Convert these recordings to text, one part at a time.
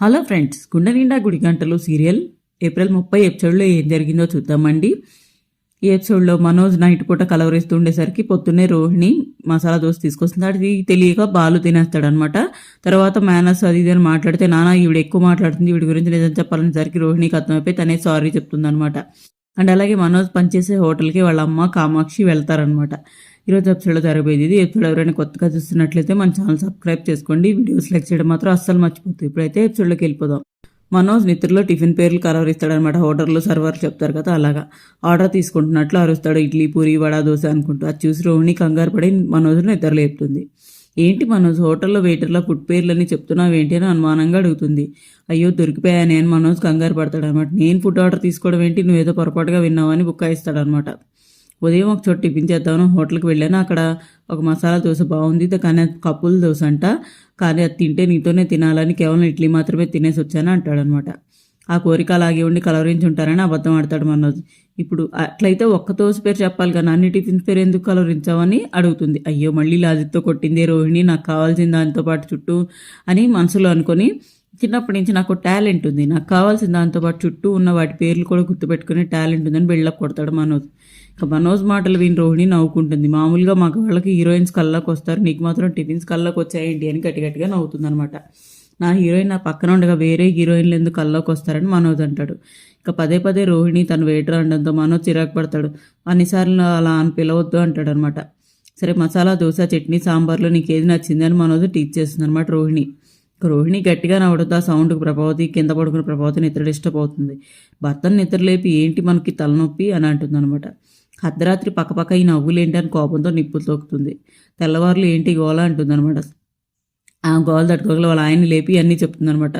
Hello friends గుండె నిండా గుడి గంటలు సీరియల్ ఏప్రిల్ ముప్పై ఎపిసోడ్లో ఏం జరిగిందో చూద్దామండి. ఈ ఎపిసోడ్లో మనోజ్ నైట్ పూట కలవరిస్తూ ఉండేసరికి పొద్దున్నే రోహిణి మసాలా దోశ తీసుకొస్తుంది. అది తెలియక బాలు తినేస్తాడనమాట తర్వాత మేనస్ అది ఇది అని మాట్లాడితే నాన్న ఈవిడ ఎక్కువ మాట్లాడుతుంది వీడి గురించి నిజం చెప్పాలనేసరికి రోహిణికి అర్థమైపోయి తనే సారీ చెప్తుంది అనమాట అండ్ అలాగే మనోజ్ పనిచేసే హోటల్కి వాళ్ళ అమ్మ కామాక్షి వెళ్తారనమాట ఈరోజు ఎపిసోడ్లో జరగబోయేది ఇది ఎపిసోడ్ ఎవరైనా కొత్తగా చూస్తున్నట్లయితే మన ఛానల్ సబ్స్క్రైబ్ చేసుకోండి. వీడియోస్ లైక్ చేయడం మాత్రం అస్సలు మర్చిపోతుంది ఇప్పుడైతే ఎపిసోడ్లోకి వెళ్ళిపోదాం. మనోజ్ నిద్రలో టిఫిన్ పేర్లు కలవరిస్తాడనమాట హోటల్లో సర్వర్లు చెప్తారు కదా అలాగా. ఆర్డర్ తీసుకుంటున్నట్లు అరుస్తాడు. ఇడ్లీ పూరి వడ దోశ అనుకుంటూ. అది చూసి రోహిణి కంగారు పడి మనోజ్ను నిద్రలేపుతుంది ఏంటి మనోజ్ హోటల్లో వెయిటర్లో ఫుడ్ పేర్లని చెప్తున్నావు ఏంటి అని అనుమానంగా అడుగుతుంది. అయ్యో దొరికిపోయా నేను? మనోజ్ కంగారు పడతాడు అనమాట నేను ఫుడ్ ఆర్డర్ తీసుకోవడం ఏంటి? నువ్వు ఏదో పొరపాటుగా విన్నావని బుక్ అనమాట ఉదయం ఒక చోట టిఫిన్ చేద్దామని హోటల్కి వెళ్ళాను. అక్కడ ఒక మసాలా దోశ బాగుంది. కానీ అది కప్పుల దోశ అంట. కానీ అది తింటే నీతోనే తినాలని కేవలం ఇడ్లీ మాత్రమే తినేసి వచ్చాను అంటాడనమాట. ఆ కోరిక అలాగే ఉండి కలవరించి ఉంటారని అబద్ధం ఆడతాడు మనోజ్. ఇప్పుడు అట్లయితే ఒక్క దోశ పేరు చెప్పాలి కానీ అన్ని టిఫిన్స్ పేరు ఎందుకు కలవరించావని అడుగుతుంది. అయ్యో మళ్ళీ లాజిత్తో కొట్టిందే రోహిణి నాకు కావాల్సిన దాంతో పాటు చుట్టూ అని మనసులో అనుకొని చిన్నప్పటి నుంచి నాకు టాలెంట్ ఉంది. నాకు కావాల్సిన దాంతో పాటు చుట్టూ ఉన్న వాటి పేర్లు కూడా గుర్తుపెట్టుకునే టాలెంట్ ఉందని బిల్డప్ కొడతాడు మనోజ్. ఇక మనోజ్ మాటలు విని రోహిణి నవ్వుకుంటుంది. మామూలుగా మాకు వాళ్ళకి హీరోయిన్స్ కళ్ళకి వస్తారు నీకు మాత్రం టిఫిన్స్ కళ్ళకి వచ్చాయేంటి అని గట్టి గట్టిగా నవ్వుతుంది అనమాట నా హీరోయిన్ నా పక్కన ఉండగా వేరే హీరోయిన్లు ఎందుకు కల్లోకి వస్తారని మనోజ్ అంటాడు. ఇక పదే పదే రోహిణి తను వెయిటర్ అనడంతో మనోజ్ చిరాకు పడతాడు. అన్నిసార్లు అలా అని పిలవద్దు అంటాడు అనమాట సరే మసాలా దోశ చట్నీ సాంబార్లో నీకు ఏది నచ్చిందని మనోజ్ టీచ్ చేస్తుంది అనమాట రోహిణి రోహిణి గట్టిగా నవ్వడంతో ఆ సౌండ్కి ప్రభావతి కింద పడుకున్న ప్రభావతి నిద్ర డిస్టర్బ్ అవుతుంది భర్తను నిద్రలేపి ఏంటి మనకి తలనొప్పి అని అంటుంది అనమాట అర్ధరాత్రి పక్కపక్క ఈ నవ్వులేంటి అని కోపంతో నిప్పులు తోకుతుంది. తెల్లవారులు ఏంటి గోల అంటుందన్నమాట. ఆ గోల తట్టుకోగల వాళ్ళ ఆయన లేపి అన్నీ చెప్తుందనమాట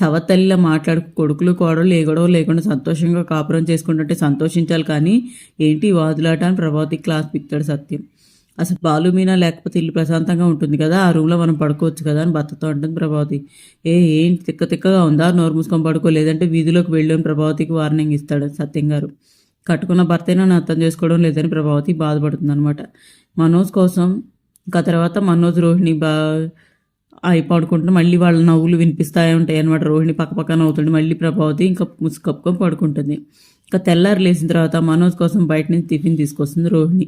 సవతల్లిలా మాట్లాడు కొడుకులు కోడలు ఏ గొడవ లేకుండా సంతోషంగా కాపురం చేసుకుంటుంటే సంతోషించాలి కానీ ఏంటి వాదులాట అని ప్రభావతి క్లాస్ పిక్తాడు సత్యం. అసలు బాలు మీనా లేకపోతే ఇల్లు ప్రశాంతంగా ఉంటుంది కదా ఆ రూమ్లో మనం పడుకోవచ్చు కదా అని భర్తతో అంటుంది ప్రభావతి. ఏ ఏంటి తిక్క తిక్కగా ఉందా? నోరు మూసుకొని పడుకో లేదంటే వీధిలోకి వెళ్ళని ప్రభావతికి వార్నింగ్ ఇస్తాడు సత్యం గారు. కట్టుకున్న భర్తైనా అర్థం చేసుకోవడం లేదని ప్రభావతి బాధపడుతుంది అనమాట మనోజ్ కోసం ఇంకా తర్వాత మనోజ్ రోహిణి బా అయి పడుకుంటే మళ్ళీ వాళ్ళ నవ్వులు వినిపిస్తాయి ఉంటాయి అనమాట రోహిణి పక్క పక్క నవ్వుతుంటే మళ్ళీ ప్రభావతి ఇంకా ముసుకప్పుకొని పడుకుంటుంది. ఇంకా తెల్లారు లేచిన తర్వాత మనోజ్ కోసం బయట నుంచి టిఫిన్ తీసుకొస్తుంది రోహిణి.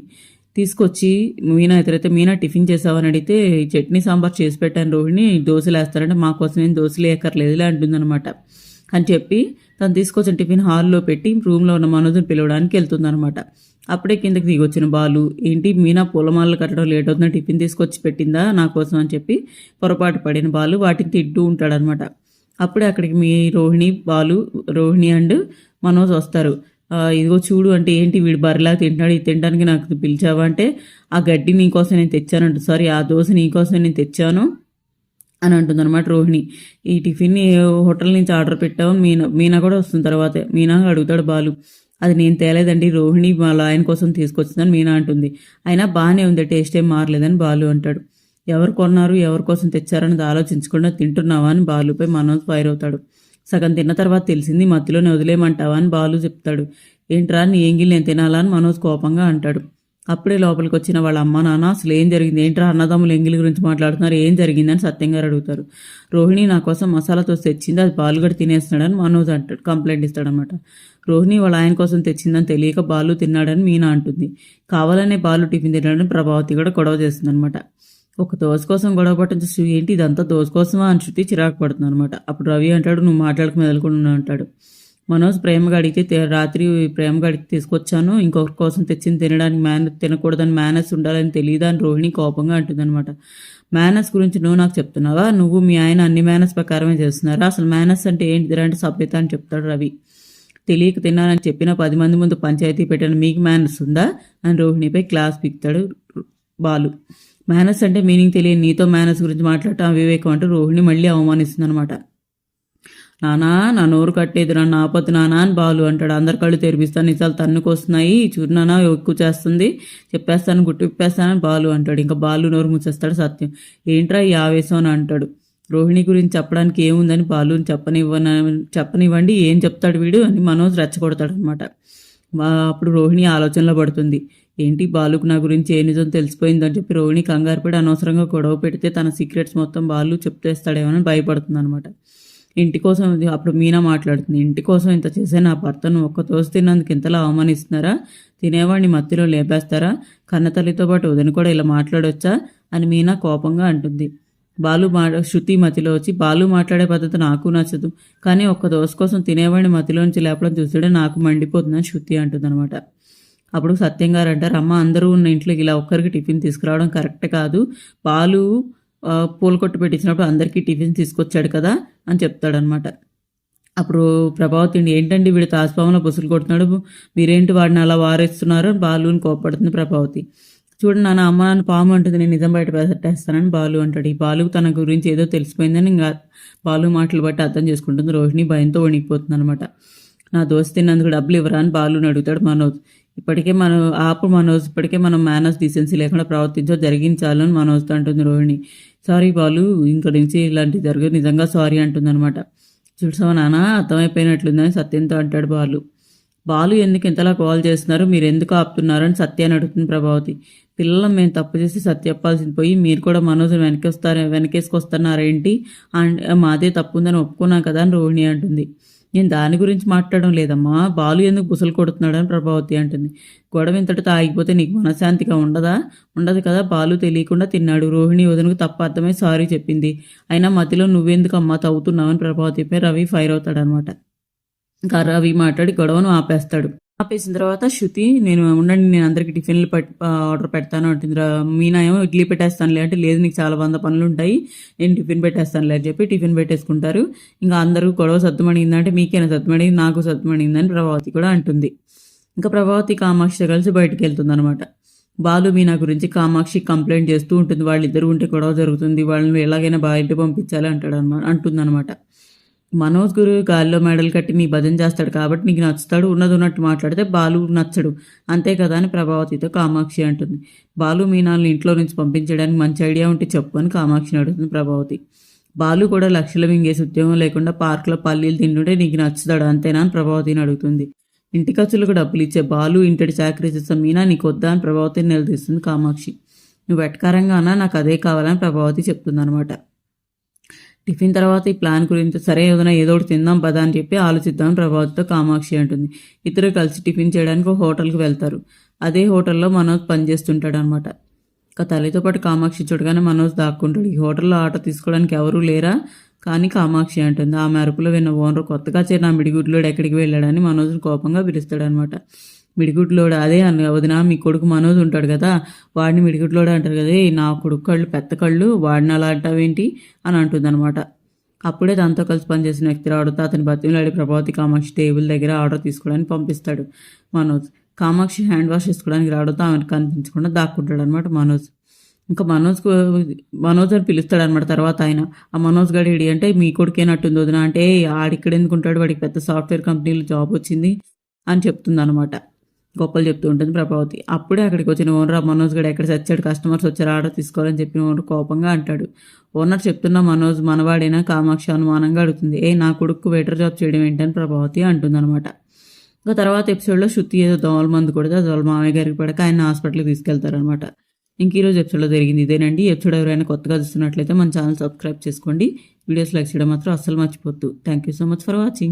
తీసుకొచ్చి మీనా ఎదురైతే మీనా టిఫిన్ చేసావని అడిగితే చట్నీ సాంబార్ చేసి పెట్టాను రోహిణి దోశలు వేస్తారంటే మా కోసం ఏం దోశలు వేయక్కర్లేదులే అంటుందన్నమాట. అని చెప్పి తను తీసుకొచ్చిన టిఫిన్ హాల్లో పెట్టి రూమ్లో ఉన్న మనోజ్ని పిలవడానికి వెళ్తుందనమాట అప్పుడే కిందకి దిగొచ్చిన బాలు ఏంటి మీనా పూలమాలలు కట్టడం లేట్ అవుతున్నా టిఫిన్ తీసుకొచ్చి పెట్టిందా నా కోసం? అని చెప్పి పొరపాటు పడిన బాలు వాటిని తింటూ ఉంటాడనమాట అప్పుడే అక్కడికి మీ రోహిణి బాలు రోహిణి అండ్ మనోజ్ వస్తారు. ఇదిగో చూడు అంటే ఏంటి వీడు బరిలా తింటాడు ఇది తినడానికి నాకు పిలిచావా అంటే ఆ గడ్డి నీకోసం నేను తెచ్చానంట. సారీ ఆ దోశ నీకోసం నేను తెచ్చాను. అని అంటుందన్నమాట రోహిణి. ఈ టిఫిన్ హోటల్ నుంచి ఆర్డర్ పెట్టావు? మీనా మీనా కూడా వస్తుంది తర్వాత. మీనా అడుగుతాడు బాలు. అది నేను తేలేదండి రోహిణి వాళ్ళ ఆయన కోసం తీసుకొచ్చిందని మీనా అంటుంది. అయినా బాగానే ఉంది టేస్ట్ ఏం మారలేదని బాలు అంటాడు. ఎవరు కొన్నారు ఎవరి కోసం తెచ్చారని ఆలోచించకుండా తింటున్నావా అని బాలుపై మనోజ్ ఫైర్ అవుతాడు. సగం తిన్న తర్వాత తెలిసింది మధ్యలోనే వదిలేయమంటావా అని బాలు చెప్తాడు. ఏంట్రా నీ ఏంగిల్ నేను తినాలా అని మనోజ్ కోపంగా అంటాడు. అప్పుడే లోపలికి వచ్చిన వాళ్ళ అమ్మ నాన్న అసలు ఏం జరిగింది? ఏంట్రా అన్నదమ్ములు ఎంగిలి గురించి మాట్లాడుతున్నారు? ఏం జరిగిందని సత్యంగారు అడుగుతారు. రోహిణి నా కోసం మసాలాతో తెచ్చింది అది బాలుగడ తినేస్తున్నాడని మనోజ్ అంటాడు కంప్లైంట్ ఇస్తాడనమాట రోహిణి వాళ్ళ ఆయన కోసం తెచ్చిందని తెలియక బాలు తిన్నాడని మీనా అంటుంది. కావాలనే బాలు టిఫిన్ తినడని ప్రభావతి కూడా గొడవ చేస్తుందనమాట ఒక దోశ కోసం గొడవ పట్టడం ఏంటి? ఇదంతా దోశ కోసమా అని శృతి చిరాకు పడుతుంది అనమాట అప్పుడు రవి అంటాడు నువ్వు మాట్లాడక మెదలకుండా అంటాడు. మనోజ్ ప్రేమగా అడిగితే రాత్రి ప్రేమగా అడిగి తీసుకొచ్చాను. ఇంకొకరి కోసం తెచ్చింది తినడానికి మేనస్ తినకూడదని మేనస్ ఉండాలని తెలియదు అని రోహిణి కోపంగా అంటుందన్నమాట. మేనస్ గురించి నువ్వు నాకు చెప్తున్నావా? నువ్వు మీ ఆయన అన్ని మేనస్ ప్రకారమే చేస్తున్నారా? అసలు మేనస్ అంటే ఏంటి? అంటే సభ్యత అని చెప్తాడు రవి. తెలియక తిన్నానని చెప్పిన పది మంది ముందు పంచాయతీ పెట్టాను మీకు మేనస్ ఉందా? అని రోహిణిపై క్లాస్ పిక్తాడు బాలు. మేనస్ అంటే మీనింగ్ తెలియని నీతో మేనస్ గురించి మాట్లాడటం అవివేకం అంటూ రోహిణి మళ్ళీ అవమానిస్తుంది అనమాట నానా నా నోరు కట్టేది నన్ను ఆపత్తు నానా అని బాలు అంటాడు. అందరి కళ్ళు తెరిపిస్తాను నిజాలు తన్నుకొస్తున్నాయి. చూడు నానా ఎక్కువ చేస్తుంది. చెప్పేస్తాను గుట్టు విప్పేస్తానని బాలు అంటాడు. ఇంకా బాలు నోరు ముచ్చేస్తాడు సత్యం. ఏంట్రా ఈ ఆవేశం అని అంటాడు. రోహిణి గురించి చెప్పడానికి ఏముందని బాలుని చెప్పనివ్వన చెప్పనివ్వండి ఏం చెప్తాడు వీడు అని మనోజ్ రెచ్చగొడతాడు అనమాట అప్పుడు రోహిణి ఆలోచనలో పడుతుంది. ఏంటి బాలుకు నా గురించి ఏ నిజం తెలిసిపోయిందని చెప్పి రోహిణి కంగారు పడి అనవసరంగా గొడవ పెడితే తన సీక్రెట్స్ మొత్తం బాలు చెప్తేస్తాడేమని భయపడుతుంది అనమాట ఇంటి కోసం అప్పుడు మీనా మాట్లాడుతుంది ఇంటి కోసం ఇంత చేసే నా భర్తను ఒక్క తోసి తిన్నందుకు ఇంతలా అవమానిస్తున్నారా? తినేవాడిని మత్తిలో లేపేస్తారా? కన్నతల్లితో పాటు వదిన కూడా ఇలా మాట్లాడొచ్చా? అని మీనా కోపంగా అంటుంది. బాలు మా శృతి మతిలో వచ్చి బాలు మాట్లాడే పద్ధతి నాకు నచ్చదు కానీ ఒక్క దోశ కోసం తినేవాడిని మతిలోంచి లేపడం చూస్తుంటే నాకు మండిపోతుందని శృతి అంటుందన్నమాట. అప్పుడు సత్యం గారు అంటారు అమ్మ అందరూ ఉన్న ఇంట్లోకి ఇలా ఒక్కరికి టిఫిన్ తీసుకురావడం కరెక్ట్ కాదు. బాలు ఆ, పూల కొట్టు పెట్టించినప్పుడు అందరికీ టిఫిన్ తీసుకొచ్చాడు కదా అని చెప్తాడనమాట. అప్పుడు ప్రభావతి ఏంటండి వీడు తాజ్పాములో బుసులు కొడుతున్నాడు? మీరేంటి వాడిని అలా వారేస్తున్నారు? అని బాలుని కోపడుతుంది ప్రభావతి. చూడండి నాన్న అమ్మ నన్ను పాము అంటుంది నేను నిజం బయట పెట్టేస్తానని బాలు అంటాడు. ఈ బాలు తన గురించి ఏదో తెలిసిపోయిందని ఇంకా బాలు మాటలు బట్టి అర్థం చేసుకుంటుంది. రోహిణి భయంతో వణికిపోతుంది అనమాట నా దోస్తి తిన్నందుకు డబ్బులు ఇవ్వరా అని బాలుని అడుగుతాడు మనోజ్. ఇప్పటికే మనం ఆపు మనోజ్ ఇప్పటికే మనం మేనర్స్ డీసెన్సీ లేకుండా ప్రవర్తించో జరిగించాలని మనోజ్తో అంటుంది రోహిణి. సారీ బాలు ఇంక నుంచి ఇలాంటివి జరగదు. నిజంగా సారీ అంటుందన్నమాట. చూసావా నాన్న అర్థమైపోయినట్లుందని సత్యంతో అంటాడు బాలు. బాలు ఎందుకు ఇంతలా కాల్ చేస్తున్నారు? మీరు ఎందుకు ఆపుతున్నారు అని సత్యాన్ని అడుగుతుంది ప్రభావతి. పిల్లలు మేము తప్పు చేసి సత్య చెప్పాల్సింది పోయి మీరు కూడా మనోజ్ వెనకేస్తారు వెనకేసుకొస్తున్నారేంటి? అండ్ మాదే తప్పు ఉందని ఒప్పుకున్నాం కదా అని రోహిణి అంటుంది. నేను దాని గురించి మాట్లాడడం లేదమ్మా. బాలు ఎందుకు బుసలు కొడుతున్నాడని ప్రభావతి అంటుంది. గొడవ ఇంతటితో ఆగిపోతే నీకు మనశ్శాంతిగా ఉండదా? ఉండదు కదా బాలు తెలియకుండా తిన్నాడు. రోహిణి వదనకు తప్ప అర్థమై సారీ చెప్పింది. అయినా మధ్యలో నువ్వెందుకు అమ్మా తవ్వుతున్నావని ప్రభావతిపై రవి ఫైర్ అవుతాడనమాట. ఇంకా రవి మాట్లాడి గొడవను ఆపేస్తాడు. ఆపేసిన తర్వాత శృతి నేను ఉండండి నేను అందరికి టిఫిన్లు ఆర్డర్ పెడతాను అంటుంది మీనా ఏమో ఇడ్లీ పెట్టేస్తానులే అంటే లేదు నీకు చాలా వంద పనులు ఉంటాయి నేను టిఫిన్ పెట్టేస్తానులే అని చెప్పి టిఫిన్ పెట్టేసుకుంటారు. ఇంకా అందరూ గొడవ సద్దుమణిందంటే మీకేనా సద్దుమణింది? నాకు సద్దుమణిందని ప్రభావతి కూడా అంటుంది. ఇంకా ప్రభావతి కామాక్షితో కలిసి బయటికి వెళ్తుంది అనమాట బాలు మీనా గురించి కామాక్షి కంప్లైంట్ చేస్తూ ఉంటుంది. వాళ్ళిద్దరు ఉంటే గొడవ జరుగుతుంది. వాళ్ళని ఎలాగైనా బయట పంపించాలి అంటాడు అనమాట అంటుందన్నమాట. మనోజ్ గురు గాల్లో మెడలు కట్టి నీ భజన చేస్తాడు కాబట్టి నీకు నచ్చుతాడు ఉన్నది ఉన్నట్టు మాట్లాడితే బాలు నచ్చడు. అంతే కదా అని ప్రభావతితో కామాక్షి అంటుంది. బాలు మీనాల్ని ఇంట్లో నుంచి పంపించడానికి మంచి ఐడియా ఉంటే చెప్పు అని కామాక్షిని అడుగుతుంది ప్రభావతి. బాలు కూడా లక్షల మింగేసి ఉద్యోగం లేకుండా పార్కులో పల్లీలు తింటుంటే నీకు నచ్చుతాడు? అంతేనా అని ప్రభావతిని అడుగుతుంది. ఇంటి ఖర్చులకు డబ్బులు ఇచ్చే బాలు ఇంటి చాకరీ మీనా నీకు వద్దా అని ప్రభావతిని నిలదీస్తుంది కామాక్షి. నువ్వు వెటకారంగా అన్నా నాకు అదే కావాలని ప్రభావతి చెప్తుంది అనమాట టిఫిన్ తర్వాత ఈ ప్లాన్ గురించి సరే ఏదైనా ఏదో ఒకటి తిందాం పదా అని చెప్పి ఆలోచిద్దాం ప్రభావతితో కామాక్షి అంటుంది. ఇద్దరు కలిసి టిఫిన్ చేయడానికి ఒక హోటల్కి వెళ్తారు. అదే హోటల్లో మనోజ్ పనిచేస్తుంటాడు అనమాట ఇక తల్లితో పాటు కామాక్షి చూడగానే మనోజ్ దాక్కుంటాడు. ఈ హోటల్లో ఆటో తీసుకోవడానికి ఎవరూ లేరా? కానీ కామాక్షి అంటుంది. ఆ మెరుపులో విన్న ఓనర్ కొత్తగా చేరిన మిడిగుడ్లోడు ఎక్కడికి వెళ్ళాడని మనోజ్ని కోపంగా పిలుస్తాడనమాట అనమాట అదే అన్న వదిన మీ కొడుకు మనోజ్ ఉంటాడు కదా వాడిని మిడిగుడ్లోడు అంటారు కదా నా కొడుకు కళ్ళు పెద్ద కళ్ళు వాడిని అలా అంటావేంటి? అని అంటుందన్నమాట. అప్పుడే తనతో కలిసి పనిచేసిన వ్యక్తి రావడంతో అతని బతిమలాడి ప్రభావతి కామాక్షి టేబుల్ దగ్గర ఆర్డర్ తీసుకోవడానికి పంపిస్తాడు మనోజ్. కామాక్షి హ్యాండ్ వాష్ చేసుకోవడానికి రావడంతో ఆమెను కనిపించకుండా దాక్కుంటాడు అనమాట మనోజ్. ఇంకా మనోజ్ మనోజ్ అని పిలుస్తాడు అనమాట తర్వాత ఆయన. ఆ మనోజ్ గడి అంటే మీ కొడుకేనట్టుంది వదిన అంటే ఆడిక్కడ ఎందుకు ఉంటాడు? వాడికి పెద్ద సాఫ్ట్వేర్ కంపెనీలో జాబ్ వచ్చింది అని చెప్తుంది అనమాట గొప్పలు చెప్తూ ఉంటుంది ప్రభావతి. అప్పుడే అక్కడికి వచ్చిన ఓనర్ ఆ మనోజ్ గడు ఎక్కడ చచ్చాడు కస్టమర్స్ వచ్చారు ఆర్డర్ తీసుకోవాలని చెప్పిన ఓనర్ కోపంగా అంటాడు. ఓనర్ చెప్తున్న మనోజ్ మనవాడైనా? కామాక్షి అనుమానంగా అడుగుతుంది. ఏ నా కొడుకు వెయిటర్ జాబ్ చేయడం ఏంటని ప్రభావతి అంటుందన్నమాట. ఇంకా తర్వాత ఎపిసోడ్లో శృతి ఏదో దోమల మందు కొడితే దోమల మామయ్య గారికి పడక ఆయన హాస్పిటల్కి తీసుకెళ్తారనమాట ఇంక ఈరోజు ఎపిసోడ్లో జరిగింది ఇదేనండి. ఎపిసోడ్ ఎవరైనా కొత్తగా చూస్తున్నట్లయితే మన ఛానల్ సబ్స్క్రైబ్ చేసుకోండి. వీడియోస్ లైక్ చేయడం మాత్రం అస్సలు మర్చిపోద్దు thank you so much for watching